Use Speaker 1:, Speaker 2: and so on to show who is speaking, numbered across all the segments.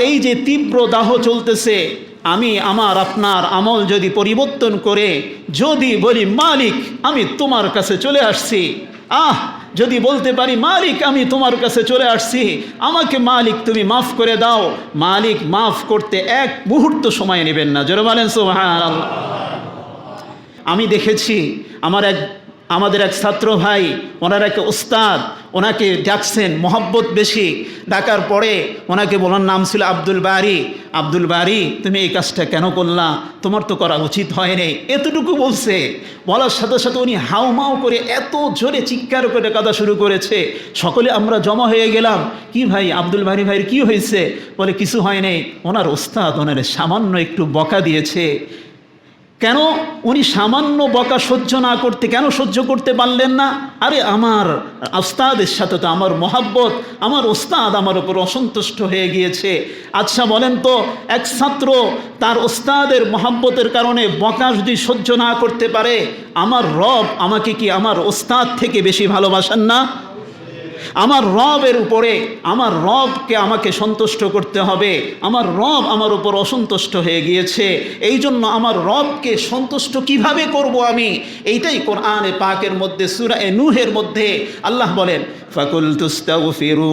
Speaker 1: এই যে তীব্র দাহ চলতেছে, আমি আমার আপনার আমল যদি পরিবর্তন করে, যদি বলি, মালিক, আমি তোমার কাছে চলে আসছি। আহ, যদি বলতে পারি, মালিক, আমি তোমার কাছে চলে আসছি। আমাকে, মালিক, তুমি মাফ করে দাও। মালিক, মাফ করতে এক মুহূর্ত সময় নেবেন না। জোরে বলেন, সুবহানাল্লাহ। আমি দেখেছি, আমার এক আমাদের এক ছাত্র ভাই, ওনার এক ওস্তাদ ওনাকে ডাকছেন মহব্বত বেশি। ডাকার পরে ওনাকে বলার নাম ছিল আব্দুল বারি। আব্দুল বারি, তুমি এই কাজটা কেন করলা? তোমার তো করা উচিত হয়নি এতটুকু বলছে। বলার সাথে সাথে উনি হাউমাউ করে এত জোরে চিৎকার করে কাদা শুরু করেছে। সকলে আমরা জমা হয়ে গেলাম। কি ভাই, আব্দুল বারি ভাইয়ের কি হয়েছে? বলে, কিছু হয়নি ওনার ওস্তাদ ওনার সামান্য একটু বকা দিয়েছে। কেন উনি সামান্য বকা সহ্য না করতে, কেন সহ্য করতে পারলেন না? আরে আমার ওস্তাদের সাথে তো আমার মহাব্বত, আমার ওস্তাদ আমার উপর অসন্তুষ্ট হয়ে গিয়েছে। আচ্ছা বলেন তো, এক ছাত্র তার ওস্তাদের মহাব্বতের কারণে বকা যদি সহ্য না করতে পারে, আমার রব আমাকে কি আমার ওস্তাদ থেকে বেশি ভালোবাসেন না? আমার রবের উপরে, আমার রবকে আমাকে সন্তুষ্ট করতে হবে। আমার রব আমার উপর অসন্তুষ্ট হয়ে গিয়েছে। এই জন্য আমার রবকে সন্তুষ্ট কীভাবে করব আমি? এইটাই কোরআনে পাকের মধ্যে, সুরা এ নুহের মধ্যে আল্লাহ বলেন, ফাকুল তুস্তাগফিরু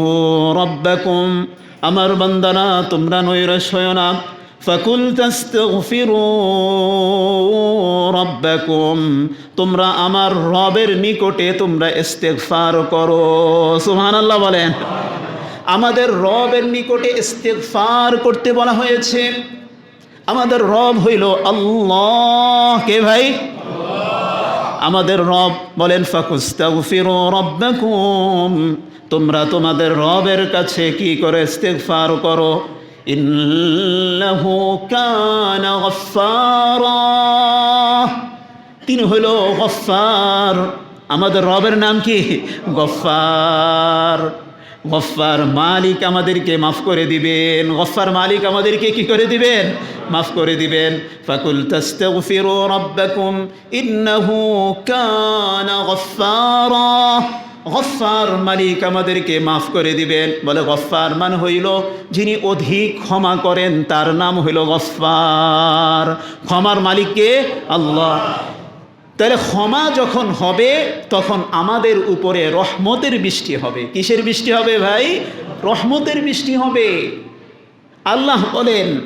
Speaker 1: রব্বাকুম। আমার বান্দারা, তোমরা নৈরসয় না। ফাকুল তাস্তাগফিরু রব্বাকুম তোমরা আমার রবের নিকটে তোমরা ইস্তেগফার করো। সুবহানাল্লাহ বলেন। আমাদের রবের নিকটে ইস্তেগফার করতে বলা হয়েছে। আমাদের রব হইল আল্লাহ। কে ভাই? আমাদের রব বলেন, ফাকুস্তাগফিরু রব্বাকুম তোমরা তোমাদের রবের কাছে কি করে ইস্তেগফার করো? ইন্নাহু কানা গফফারা। তিনি হইল গফফার। আমাদের রবের নাম কি? গফফার। গফফার মালিক আমাদেরকে মাফ করে দিবেন। গফফার মালিক আমাদেরকে কি করে দিবেন? মাফ করে দিবেন। ফাকুল তাস্তাগফিরু রাব্বাকুম ইন্নাহু কানা গফফারা। গফফার মালিক আমাদেরকে মাফ করে দিবেন। বলে, গফফার মানে হইল যিনি অধিক ক্ষমা করেন, তার নাম হইল গফফার। ক্ষমার মালিককে আল্লাহ। তাহলে ক্ষমা যখন হবে, তখন আমাদের উপরে রহমতের বৃষ্টি হবে। কিসের বৃষ্টি হবে ভাই? রহমতের বৃষ্টি হবে। আল্লাহ বলেন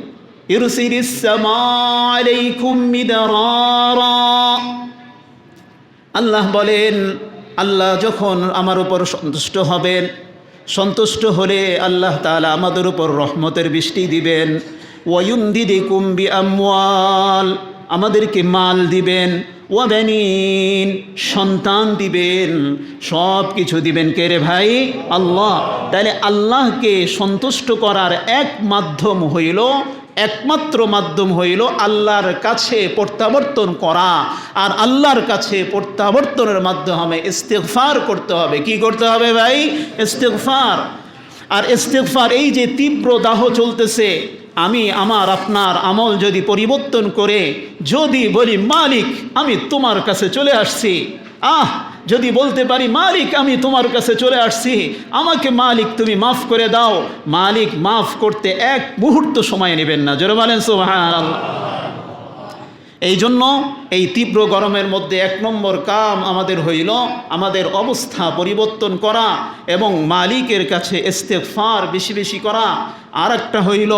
Speaker 1: আল্লাহ বলেন আল্লাহ যখন আমার উপর সন্তুষ্ট হবেন, সন্তুষ্ট হলে আল্লাহ তাআলা আমাদের উপর রহমতের বৃষ্টি দিবেন। ওয়ুন্দিদি কুম্বি আমওয়াল আমাদেরকে মাল দিবেন। ও ওয়াবেনিন, সন্তান দিবেন। সব কিছু দিবেন কে রে ভাই? আল্লাহ। তাহলে আল্লাহকে সন্তুষ্ট করার এক মাধ্যম হইল একমাত্র মাধ্যম হইল আল্লাহর কাছে প্রত্যাবর্তন করা। আর আল্লাহর কাছে প্রত্যাবর্তনের মাধ্যমে ইস্তেগফার করতে হবে। কি করতে হবে ভাই? ইস্তেগফার। আর ইস্তেগফার এই যে তীব্র দাহ চলতেছে, আমি আমার আপনার আমল যদি পরিবর্তন করে, যদি বলি, মালিক, আমি তোমার কাছে চলে আসছি। আহ! যদি বলতে পারি, মালিক, আমি তোমার কাছে চলে আসছি। আমাকে মালিক, তুমি মাফ করে দাও। মালিক, মাফ করতে এক মুহূর্ত সময় নেবেন না। জোরে বলেন, সুবহানাল্লাহ। এই জন্য এই তীব্র গরমের মধ্যে এক নম্বর কাম আমাদের হইল আমাদের অবস্থা পরিবর্তন করা এবং মালিকের কাছে ইস্তেগফার বেশি বেশি করা। আর একটা হইল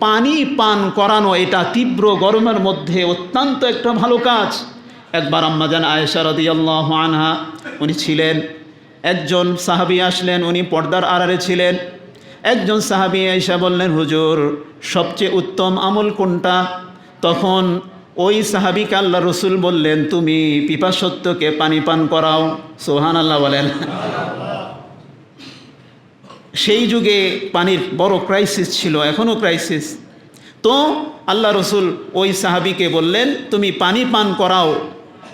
Speaker 1: পানি পান করানো, এটা তীব্র গরমের মধ্যে অত্যন্ত একটা ভালো কাজ। একবার আম্মাজান আয়েশা রাদিয়াল্লাহু আনহা, উনি ছিলেন। একজন সাহাবী আসলেন, উনি পর্দার আড়ালে ছিলেন। একজন সাহাবী আয়েশা বললেন, হুজুর, সবচেয়ে উত্তম আমল কোনটা? তখন ওই সাহাবিকে আল্লাহ রসুল বললেন, তুমি পিপাসত্বকে পানি পান করাও। সোহান আল্লাহ বলেন। সেই যুগে পানির বড় ক্রাইসিস ছিল এখনও ক্রাইসিস তো আল্লাহ রসুল ওই সাহাবিকে বললেন, তুমি পানি পান করাও।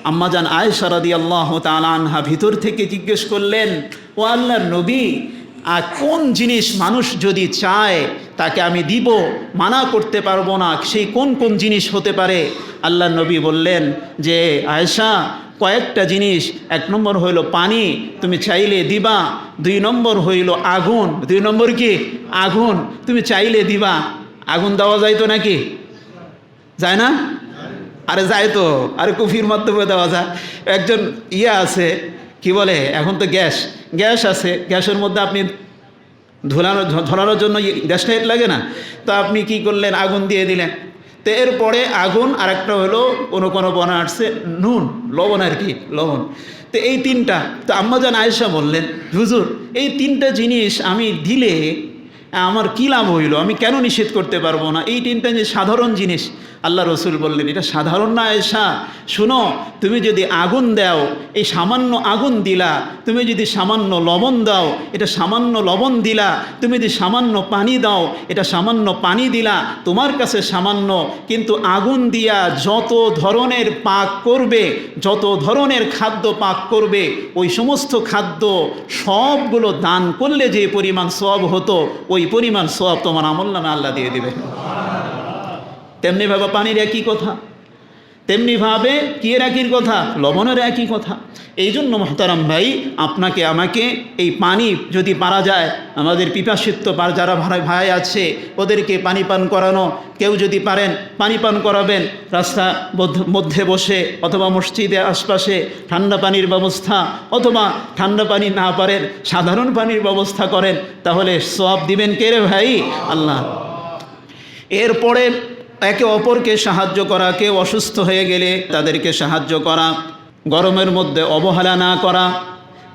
Speaker 1: আম্মাজান আয়েশা রাদি আল্লাহ আনহা ভিতর থেকে জিজ্ঞেস করলেন, ও আল্লাহর নবী আর কোন জিনিস মানুষ যদি চায়, তাকে আমি দিব? মানা করতে পারব না। সেই কোন কোন জিনিস হতে পারে? আল্লাহ নবী বললেন যে, আয়েশা, কয়েকটা জিনিস। এক নম্বর হইল পানি, তুমি চাইলে দিবা। দুই নম্বর হইল আগুন। দুই নম্বর কি? আগুন। তুমি চাইলে দিবা। আগুন দেওয়া যাইতো নাকি? যায় না? আরে যায় তো, আরে কুফির মাধ্যমে দেওয়া যায়। একজন ইয়ে আছে, কি বলে, এখন তো গ্যাস গ্যাস আছে, গ্যাসের মধ্যে আপনি ধুলানো ধরানোর জন্য গ্যাসটা হেট লাগে না। তো আপনি কি করলেন, আগুন দিয়ে দিলেন। তো এরপরে আগুন আর একটা হলো, কোনো কোনো বনা আসছে, নুন, লবণ আর কি, লবণ। তো এই তিনটা, তো আম্মাজান আয়েশা বললেন, হুজুর, এই তিনটা জিনিস আমি দিলে আমার কী লাভ হইল? আমি কেন নিষেধ করতে পারব না? এই তিনটা যে সাধারণ জিনিস, আল্লাহ রসুল বললেন, এটা সাধারণ না আয়েশা শুনো, তুমি যদি আগুন দাও, এই সামান্য আগুন দিলা, তুমি যদি সামান্য লবণ দাও, এটা সামান্য লবণ দিলা, তুমি যদি সামান্য পানি দাও, এটা সামান্য পানি দিলা, তোমার কাছে সামান্য, কিন্তু আগুন দিয়া যত ধরনের পাক করবে, যত ধরনের খাদ্য পাক করবে, ওই সমস্ত খাদ্য সবগুলো দান করলে যে পরিমাণ সব হতো, ওই পরিমাণ সব তোমার আমল নামে আল্লাহ দিয়ে দিবে তেমনিভাবে পানির একই কথা। তেমনিভাবে কি একই কথা? লবণের একই কথা। এই জন্য মহতারাম ভাই, আপনাকে, আমাকে এই পানি যদি পারা যায়, আমাদের পিপাসিত্ব পার যারা ভাই ভাই আছে, ওদেরকে পানি পান করানো। কেউ যদি পারেন, পানি পান করাবেন। রাস্তা মধ্য- মধ্যে বসে, অথবা মসজিদের আশপাশে ঠান্ডা পানির ব্যবস্থা, অথবা ঠান্ডা পানি না পারেন, সাধারণ পানির ব্যবস্থা করেন, তাহলে সব দিবেন কে রে ভাই? আল্লাহ। এরপরে একে অপরকে সাহায্য করা কেউ অসুস্থ হয়ে গেলে তাদেরকে সাহায্য করা, গরমের মধ্যে অবহেলা না করা,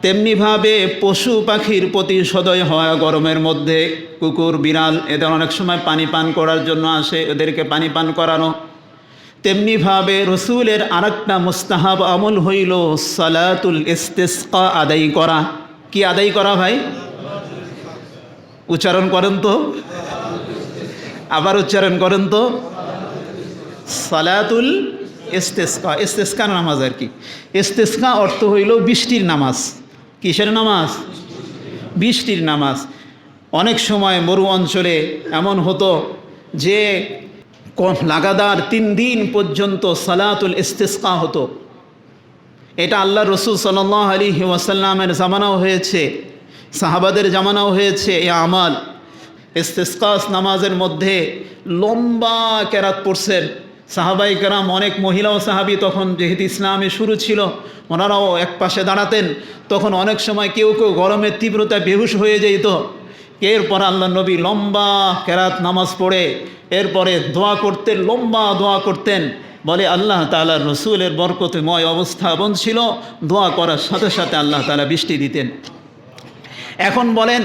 Speaker 1: তেমনিভাবে পশু পাখির প্রতি সদয় হওয়া গরমের মধ্যে, কুকুর, বিড়াল এদের অনেক সময় পানি পান করার জন্য আসে, এদেরকে পানি পান করানো। তেমনিভাবে রসুলের আরেকটা মুস্তাহাব আমল হইল, সালাতুল ইস্তেস্কা আদায় করা। কি আদায় করা ভাই? উচ্চারণ করেন তো। আবার উচ্চারণ করেন তো। সালাতুল ইস্তেস্কা ইস্তেস্কা নামাজ আর কি। ইস্তেস্কা অর্থ হইল বৃষ্টির নামাজ। কিসের নামাজ? বৃষ্টির নামাজ। অনেক সময় মরু অঞ্চলে এমন হতো যে লাগাতার তিন দিন পর্যন্ত সালাতুল ইস্তেস্কা হতো। এটা আল্লাহ রসুল সাল্লাহ আলী ওয়াসাল্লামের জামানাও হয়েছে, সাহাবাদের জামানাও হয়েছে এ আমাল। ইস্তেসকাস নামাজের মধ্যে লম্বা কেরাত পড়ছেন। সাহাবাই কেরাম, অনেক মহিলা ও সাহাবি তখন যেহেতু ইসলামে শুরু ছিল, ওনারাও এক পাশে দাঁড়াতেন। তখন অনেক সময় কেউ কেউ গরমের তীব্রতায় বেহুশ হয়ে যেত। এরপর আল্লাহ নবী লম্বা কেরাত নামাজ পড়ে, এরপরে দোয়া করতেন, লম্বা দোয়া করতেন। বলে আল্লাহ তালা রসুলের বরকতময় অবস্থাপন ছিল, দোয়া করার সাথে সাথে আল্লাহ তালা বৃষ্টি দিতেন। এখন বলেন,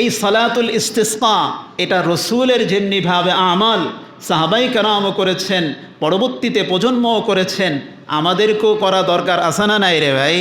Speaker 1: এই সালাতুল ইস্তেসকা, এটা রসুলের যেমনিভাবে আমাল সাহাবাই কেনামও করেছেন পরবর্তীতে প্রজন্মও করেছেন। আমাদেরকেও করা দরকার আসানা নাই রে ভাই।